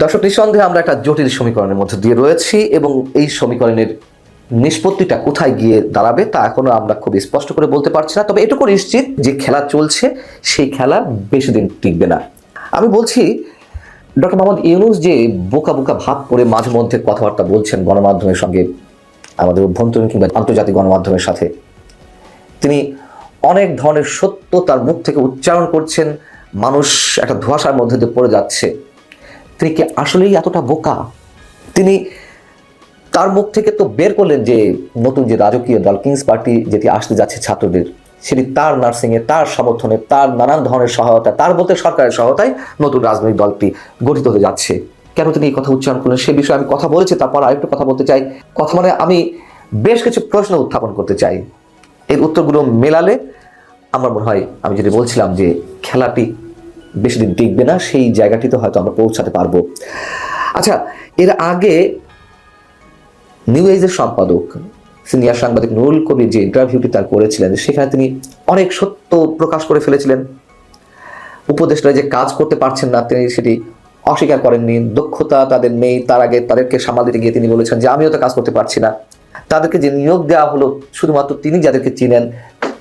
দর্শক, নিঃসন্দেহে আমরা একটা জটিল সমীকরণের মধ্যে দিয়ে রয়েছি এবং এই সমীকরণের নিষ্পত্তিটা কোথায় গিয়ে দাঁড়াবে তা এখনও আমরা খুব স্পষ্ট করে বলতে পারছি না। তবে এটুকু নিশ্চিত যে খেলা চলছে, সেই খেলা বেশি দিন টিকবে না। আমি বলছি, ডক্টর মোহাম্মদ ইউনুস যে বোকা বোকা ভাব করে মাঝে মধ্যে কথাবার্তা বলছেন গণমাধ্যমের সঙ্গে, আমাদের অভ্যন্তরীণ কিংবা আন্তর্জাতিক গণমাধ্যমের সাথে, তিনি অনেক ধরনের সত্য তার মুখ থেকে উচ্চারণ করছেন, মানুষ একটা ধোঁয়াশার মধ্যে দিয়ে পড়ে যাচ্ছে। তিনি কি আসলেই এতটা বোকা? তিনি তার মুখ থেকে তো বের করলেন যে নতুন যে রাজকীয় দল কিংস পার্টি যেটি আসতে যাচ্ছে ছাত্রদের, সেটি তার নার্সিংয়ে তার সমর্থনে তার নানান ধরনের সহায়তা, তার বলতে সরকারের সহায়তায় নতুন রাজনৈতিক দলটি গঠিত হতে যাচ্ছে। কেন তিনি এই কথা উচ্চারণ করলেন? সে বিষয়ে আমি কথা বলেছি, তারপর আরেকটু কথা বলতে চাই। কথা মানে আমি বেশ কিছু প্রশ্ন উত্থাপন করতে চাই। এর উত্তরগুলো মেলালে আমার মনে হয় আমি যেটা বলছিলাম যে খেলাটি বেশি দিন টিকবে না, সেই জায়গাটিতে হয়তো আমরা পৌঁছাতে পারব। আচ্ছা এর আগে নিউ এজের সম্পাদক, সিনিয়র সাংবাদিক নুরুল কবির যে ইন্টারভিউটি তার করেছিলেন, সেখানে তিনি অনেক সত্য প্রকাশ করে ফেলেছিলেন। উপদেষ্টা যে কাজ করতে পারছেন না, তিনি সেটি অস্বীকার করেননি। দক্ষতা তাদের নেই, তার আগে তাদেরকে সামাল দিতে গিয়ে তিনি বলেছেন যে, আমিও তো কাজ করতে পারছি না। তাদেরকে যে নিয়োগ দেওয়া হলো, শুধুমাত্র তিনি যাদেরকে চিনেন,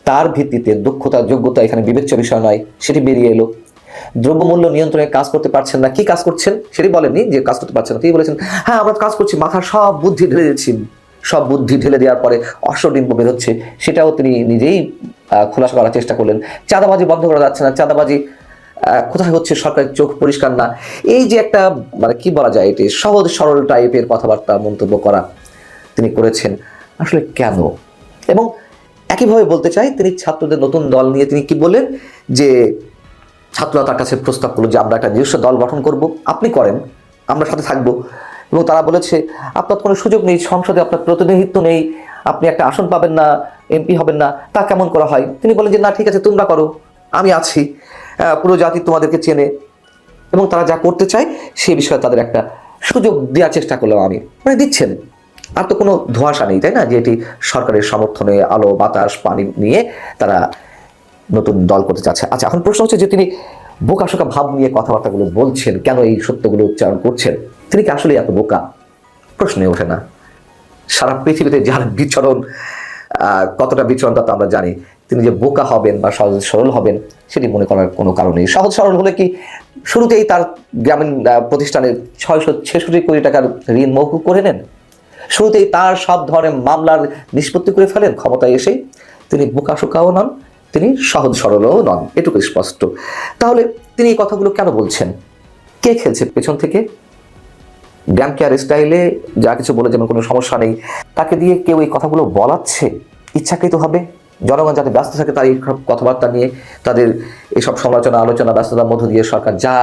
তার ভিত্তিতে দক্ষতা, যোগ্যতা এখানে বিবেচ্য বিষয় নয়, সেটি বেরিয়ে এলো। দ্রব্যমূল্য নিয়ন্ত্রণে কাজ করতে পারছেন না। কি কাজ করছেন? সেটি বলেননি যে কাজ করতে পারছেন না। তিনি বলেছেন হ্যাঁ আমরা কাজ করছি, মাথার সব বুদ্ধি ঢেলে দিচ্ছি। সব বুদ্ধি ঢেলে দেওয়ার পরে অশ্বডিম্ব বেরোচ্ছে সেটাও তিনি নিজেই খোলাসা করার চেষ্টা করলেন। চাঁদাবাজি বন্ধ করা যাচ্ছে না। চাঁদাবাজি কোথায় হচ্ছে সরকারের চোখ পরিষ্কার না। এই যে একটা মানে কি বলা যায় এটি, সহজ সরল টাইপের কথাবার্তা মন্তব্য করা তিনি করেছেন। আসলে কেন? এবং একইভাবে বলতে চাই, তিনি ছাত্রদের নতুন দল নিয়ে তিনি কি বললেন? যে ছাত্ররা তার কাছে প্রস্তাব করল যে আমরা একটা নিজস্ব দল গঠন করব, আপনি করেন, আমরা সাথে থাকব। এবং তারা বলেছে, আপনার কোনো সুযোগ নেই, সংসদে আপনার প্রতিনিধিত্ব নেই, আপনি একটা আসন পাবেন না এমপি হবেন না, তা কেমন করা হয়? তিনি বলেন যে, না, ঠিক আছে, তোমরা করো, আমি আছি পুরো জাতি তোমাদেরকে চেনে। এবং তারা যা করতে চায়, সে বিষয়ে তাদের একটা সুযোগ দেওয়ার চেষ্টা করলাম আমি। মানে দিচ্ছেন। আর তো কোনো ধোঁয়াশা নেই, তাই না? যে এটি সরকারের সমর্থনে আলো, বাতাস, পানি নিয়ে তারা নতুন দল করতে চাচ্ছে। আচ্ছা এখন প্রশ্ন হচ্ছে যে তিনি বোকাশোকা ভাব নিয়ে কথাবার্তাগুলো বলছেন, কেন এই সত্যগুলো উচ্চারণ করছেন? তিনি কি আসলে এত বোকা? প্রশ্নে ওঠে না। সারা পৃথিবীতে যার বিচরণ কতটা বিচরণ তা আমরা জানি। তিনি যে বোকা হবেন বা সহজ সরল হবেন, সেটি মনে করার কোনো কারণ নেই। সহজ সরল হলে কি শুরুতেই তার গ্রামীণ প্রতিষ্ঠানের ছয়শো ছেষট্টি কোটি টাকার ঋণ মৌকুব করে নেন? শুরুতেই তার সব ধরনের মামলার নিষ্পত্তি করে ফেলেন ক্ষমতায় এসেই। তিনি বোকাশোকাও নন তিনি সহজ সরলও নন এটুকু স্পষ্ট। তাহলে তিনি এই কথাগুলো কেন বলছেন? কে খেলছে পেছন থেকে? গ্যাম কেয়ার স্টাইলে যা কিছু বলে যেমন কোনো সমস্যা নেই, তাকে দিয়ে কেউ এই কথাগুলো বলাচ্ছে? ইচ্ছাকৃত হবে? জনগণ যাতে ব্যস্ত থাকে তার এই কথাবার্তা নিয়ে, তাদের এসব সমালোচনা, আলোচনা, ব্যস্ততার মধ্য দিয়ে সরকার যা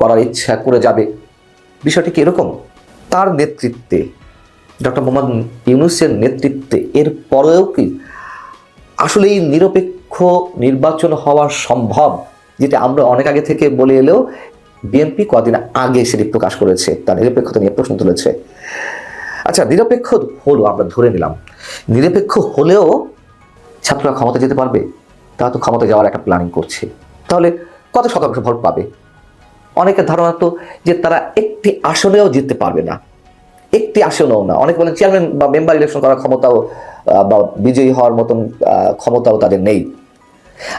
করার ইচ্ছা করে যাবে। বিষয়টি কি এরকম? তার নেতৃত্বে, ডক্টর মোহাম্মদ ইউনুসের নেতৃত্বে এর পরেও কি আসলেই নিরপেক্ষ নির্বাচন হওয়া সম্ভব, যেটা আমরা অনেক আগে থেকে বলে এলেও বিএনপি কদিন আগে সেটি প্রকাশ করেছে, তার নিরপেক্ষতা নিয়ে প্রশ্ন তুলেছে। আচ্ছা নিরপেক্ষ হলো আমরা ধরে নিলাম। নিরপেক্ষ হলেও ছাত্ররা ক্ষমতা যেতে পারবে, তারা তো ক্ষমতা যাওয়ার একটা প্ল্যানিং করছে। তাহলে কত শতাংশ ভোট পাবে? অনেকের ধারণা তো যে তারা একটি আসনেও জিততে পারবে না। একটি আসনেও না। অনেকে বলেন চেয়ারম্যান বা মেম্বার ইলেকশন করার ক্ষমতাও বা বিজয়ী হওয়ার মতন ক্ষমতাও তাদের নেই।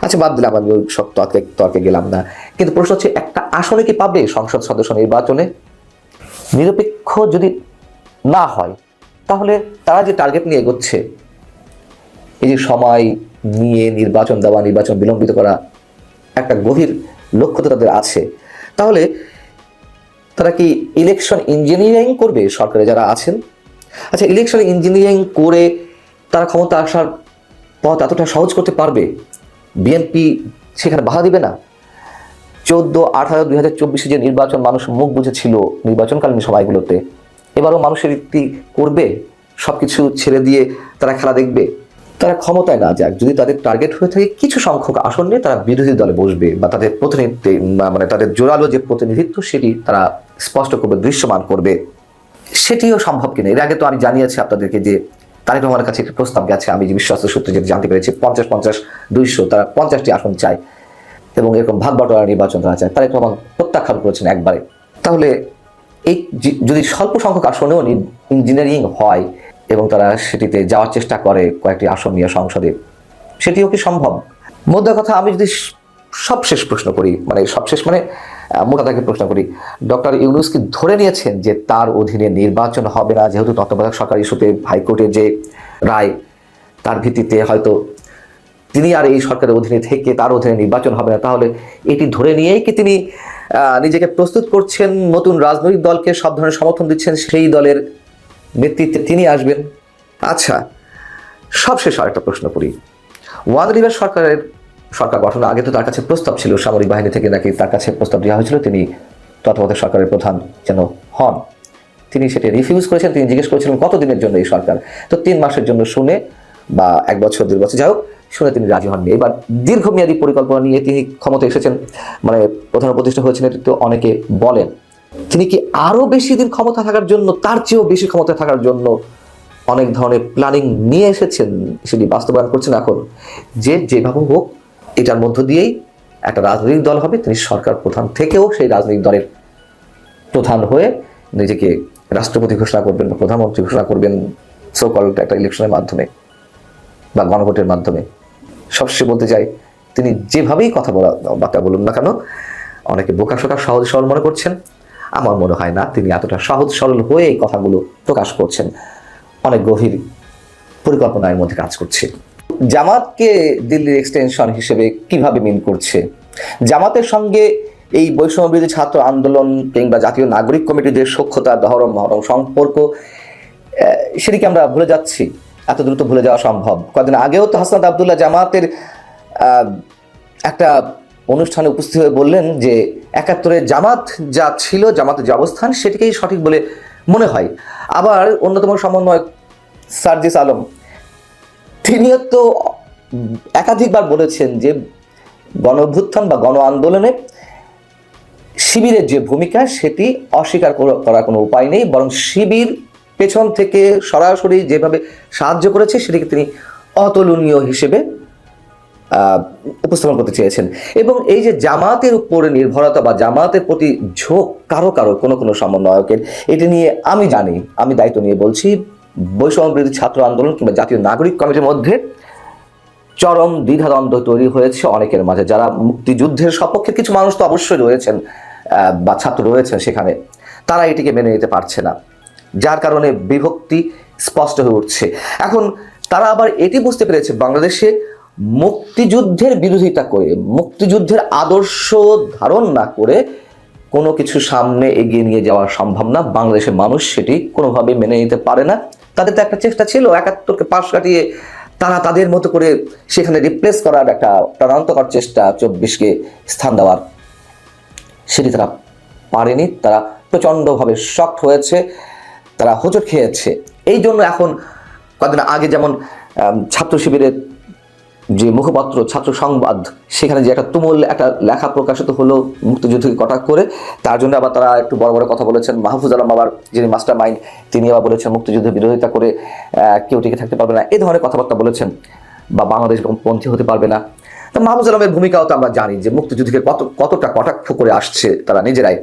আচ্ছা বাদ দিলাম, আমি ওই সব তর্কে তর্কে গেলাম না। কিন্তু প্রশ্ন হচ্ছে, একটা আসনে কি পাবে সংসদ সদস্য নির্বাচনে? নিরপেক্ষ যদি না হয়, তাহলে তারা যে টার্গেট নিয়ে এগোচ্ছে, এই যে সময় নিয়ে নির্বাচন দেওয়া, নির্বাচন বিলম্বিত করা একটা গভীর লক্ষ্য তো তাদের আছে। তাহলে তারা কি ইলেকশন ইঞ্জিনিয়ারিং করবে সরকারে যারা আছেন? আচ্ছা ইলেকশন ইঞ্জিনিয়ারিং করে তারা ক্ষমতা আসার পথ এতটা সহজ করতে পারবে? বিএনপি সেখানে বাধা দিবে না। চোদ্দ, আঠারো, দুই হাজার চব্বিশে যে নির্বাচন মানুষ মুখ বুঝেছিল নির্বাচনকালীন সময়গুলোতে এবারও মানুষের একটি করবে সব কিছু ছেড়ে দিয়ে তারা খেলা দেখবে। তারা ক্ষমতায় না যাক, যদি তাদের টার্গেট হয়ে থাকে কিছু সংখ্যক আসন নিয়ে তারা বিরোধী দলে বসবে বা তাদের প্রতিনিধিত্বে মানে তাদের জোরালো যে প্রতিনিধিত্ব সেটি তারা স্পষ্ট করবে, দৃশ্যমান করবে। সেটিও সম্ভব কিনা? এর আগে তো আমি জানিয়েছি আপনাদেরকে যে তারেক রহমানের কাছে একটি প্রস্তাব গেছে। আমি যে বিশ্বস্ত সূত্রে যেটা জানতে পেরেছি, পঞ্চাশ পঞ্চাশ দুইশো তারা পঞ্চাশটি আসন চায় এবং এরকম ভাগ বাটোয়ারা নির্বাচন তারা চায়। তারেক রহমান প্রত্যাখ্যান করেছেন একবারে। তাহলে এই যদি স্বল্প সংখ্যক আসনেও ইঞ্জিনিয়ারিং হয় এবং তারা সেটিতে যাওয়ার চেষ্টা করে কয়েকটি আসন নিয়ে সংসদে, সেটিও কি সম্ভব? মোদ্দা কথা, আমি যদি সবশেষ প্রশ্ন করি মানে সবশেষ মানে আহ, মোটা তাকে প্রশ্ন করি। ডক্টর ইউনুস কি ধরে নিয়েছেন যে তার অধীনে নির্বাচন হবে না? যেহেতু তত্ত্বাবধায়ক সরকার ইস্যুতে হাইকোর্টের যে রায় তার ভিত্তিতে হয়তো তিনি আর এই সরকারের অধীনে থেকে তার অধীনে নির্বাচন হবে না। তাহলে এটি ধরে নিয়েই কি তিনি নিজেকে প্রস্তুত করছেন? নতুন রাজনৈতিক দলকে সব ধরনের সমর্থন দিচ্ছেন সেই দলের নেতৃত্বে তিনি আসবেন? আচ্ছা সবশেষ আরেকটা প্রশ্ন করি। ওয়ান রিভার সরকারের সরকার গঠনের আগে তো তার কাছে প্রস্তাব ছিল, সামরিক বাহিনী থেকে নাকি তার কাছে প্রস্তাব দেওয়া হয়েছিল, তিনি তত্ত্বাবধায়ক সরকারের প্রধান যেন হন। তিনি সেটা রিফিউজ করেছেন, তিনি জিজ্ঞেস করেছিলেন কতদিনের জন্য এই সরকার। তো তিন মাসের জন্য শুনে বা এক বছর দুই বছর, যাই হোক, শুনে তিনি রাজি হননি। এবার দীর্ঘমেয়াদী পরিকল্পনা নিয়ে তিনি ক্ষমতা এসেছেন মানে প্রধান প্রতিষ্ঠা হয়েছেন এটি তো অনেকে বলেন। তিনি কি আরও বেশি দিন ক্ষমতা থাকার জন্য, তার চেয়েও বেশি ক্ষমতা থাকার জন্য অনেক ধরনের প্ল্যানিং নিয়ে এসেছেন? সেটি বাস্তবায়ন করছেন এখন। যে যেভাবে হোক এটার মধ্য দিয়েই একটা রাজনৈতিক দল হবে। তিনি সরকার প্রধান থেকেও সেই রাজনৈতিক দলের প্রধান হয়ে নিজেকে রাষ্ট্রপতি ঘোষণা করবেন বা প্রধানমন্ত্রী ঘোষণা করবেন সোকল একটা ইলেকশনের মাধ্যমে বা গণভোটের মাধ্যমে। সবশেষে বলতে চাই, তিনি যেভাবেই কথা বলা, বার্তা বলুন না কেন, অনেকে বোকা শোকা সহজ সরল মনে করছেন। আমার মনে হয় না, তিনি এতটা সহজ সরল হয়ে এই কথাগুলো প্রকাশ করছেন। অনেক গভীর পরিকল্পনার মধ্যে কাজ করছে। জামাতকে দিল্লির এক্সটেনশন হিসেবে কীভাবে মিন করছে? জামাতের সঙ্গে এই বৈষম্য বিরোধী ছাত্র আন্দোলন কিংবা জাতীয় নাগরিক কমিটিদের সক্ষতা দহরম মহরম সম্পর্ক সেটিকে আমরা ভুলে যাচ্ছি? এত দ্রুত ভুলে যাওয়া সম্ভব। কদিন আগেও তো হাসনাত আবদুল্লাহ জামাতের একটা অনুষ্ঠানে উপস্থিত হয়ে বললেন যে একাত্তরে জামাত যা ছিল, জামাতের যে অবস্থান, সেটিকেই সঠিক বলে মনে হয়। আবার অন্যতম সমন্বয়ক সার্জিস আলম তিনিও তো একাধিকবার বলেছেন যে গণ অভ্যুত্থান বা গণ আন্দোলনে শিবিরের যে ভূমিকা, সেটি অস্বীকার করার কোনো উপায় নেই। বরং শিবির পেছন থেকে সরাসরি যেভাবে সাহায্য করেছে, সেটিকে তিনি অতুলনীয় হিসেবে উপস্থাপন করতে চেয়েছেন। এবং এই যে জামাতের উপরে নির্ভরতা বা জামাতের প্রতি ঝোঁক কারও কারও কোনো কোনো সমন্বয়কের, এটি নিয়ে আমি জানি, আমি দায়িত্ব নিয়ে বলছি। বৈষম্য বিরোধী ছাত্র আন্দোলন কিংবা জাতীয় নাগরিক কমিটির মধ্যে চরম দ্বিধাদ্বন্দ্ব তৈরি হয়েছে অনেকের মাঝে। যারা মুক্তিযুদ্ধের সপক্ষে কিছু মানুষ তো অবশ্যই রয়েছেন বা ছাত্র রয়েছেন সেখানে। তারা এটিকে মেনে নিতে পারছে না। যার কারণে বিভক্তি স্পষ্ট হয়ে উঠছে। এখন তারা আবার এটি বুঝতে পেরেছে, বাংলাদেশে মুক্তিযুদ্ধের বিরোধিতা করে, মুক্তিযুদ্ধের আদর্শ ধারণ না করে কোনো কিছু সামনে এগিয়ে নিয়ে যাওয়া সম্ভব না। বাংলাদেশের মানুষ সেটি কোনোভাবে মেনে নিতে পারে না। তাদের তো একটা চেষ্টা ছিল একাত্তরকে পাশ কাটিয়ে তারা তাদের মতো করে সেখানে রিপ্লেস করার একটা প্রাণান্তকর চেষ্টা চব্বিশকে স্থান দেওয়ার। সেটি তারা পারেনি, তারা প্রচণ্ডভাবে শক্ট হয়েছে, তারা হোঁচট খেয়েছে। এই জন্য এখন কদিন আগে যেমন ছাত্র শিবিরের যে মুখপাত্র, ছাত্র সংবাদ, সেখানে যে একটা তুমুল একটা লেখা প্রকাশিত হলো মুক্তিযুদ্ধকে কটাক্ষ করে। তার জন্য আবার তারা একটু বড় বড় কথা বলেছেন। মাহফুজ আলম আবার যিনি মাস্টার মাইন্ড তিনি আবার বলেছেন মুক্তিযুদ্ধের বিরোধিতা করে কেউ টিকে থাকতে পারবে না। এই ধরনের কথাবার্তা বলেছেন। বা বাংলাদেশ পন্থী হতে পারবে না। তো মাহফুজ আলমের ভূমিকাও তো আমরা জানি যে মুক্তিযুদ্ধকে কত, কতটা কটাক্ষ করে আসছে তারা নিজেরাই।